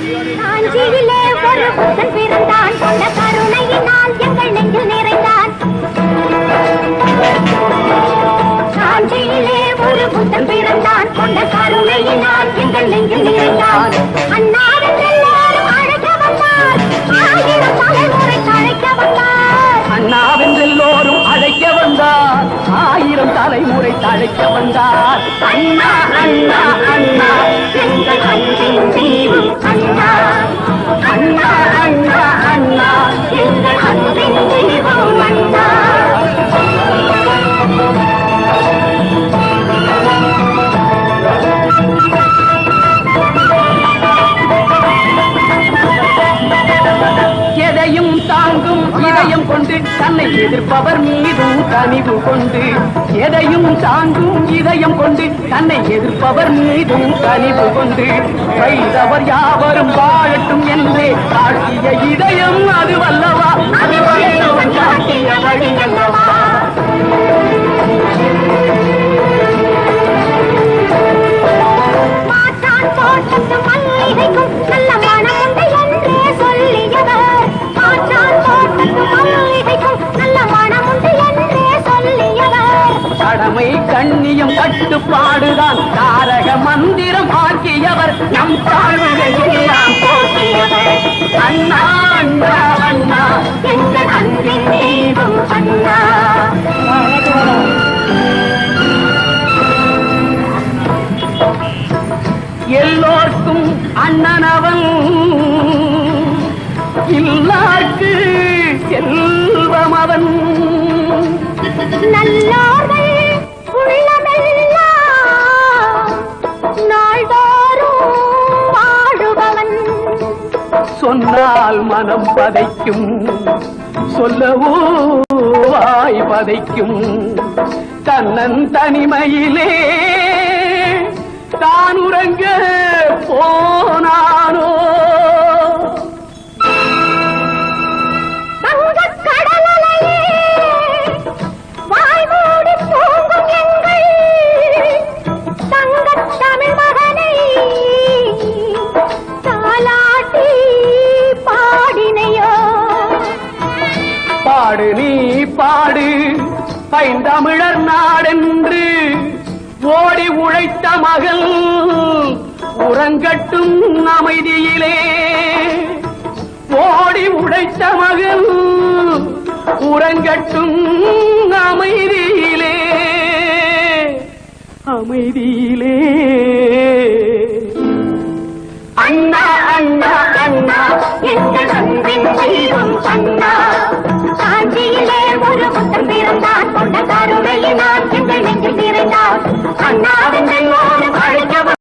காஞ்சியிலே ஒரு புத்தன் பிறந்தான். கொண்ட கருணையினால் எங்கள் நெஞ்சில் நிறைந்தான். காஞ்சியிலே ஒரு புத்தன் பிறந்தான். கொண்ட கருணையினால் எங்கள் நெஞ்சில் நிறைந்தான். எல்லாரும் அழைக்க வந்தார். ஆயிரம் தலைமுறை வந்தார். அழைக்க வந்தார். ஆயிரம் தலைமுறை தழைக்க வந்தார். அண்ணா அண்ணா அண்ணா. எங்கள் அன்பின் தீவும் எதையும் தாங்கும் இதயம் கொண்டு தன்னை எதிர்ப்பவர் மீதும் கனிவு கொண்டு. எதையும் தாங்கும் இதயம் கொண்டு தன்னை எதிர்ப்பவர் மீதும் கனிவு கொண்டு. வைத்தவர் யாவரும் வாழட்டும் என்றே காட்டிய இதயம் அது வல்லவா அது காட்டிய வழி கண்ணியம் கட்டுப்பாடுதான். தாரக மந்திரம் ஆக்கியவர் நம் தாழ்வுகள் எல்லாம் போக்கியவர். அண்ணா அண்ணா அண்ணா எங்கள் அன்பின் அண்ணா. எல்லோர்க்கும் அண்ணன் அவன். சொன்னால் மனம் பதைக்கும். சொல்லவோ வாய் பதைக்கும். தன்னன் தனிமையிலே தான் உறங்க போ பைந்தமிழர் நாடென்று ஓடி உழைத்த மகள் உறங்கட்டும் அமைதியிலே. ஓடி உழைத்த மகள் உறங்கட்டும் அமைதியிலே. அமைதியிலே. அண்ணா அண்ணா அண்ணா எங்கள் அன்பின் தெய்வம் அண்ணா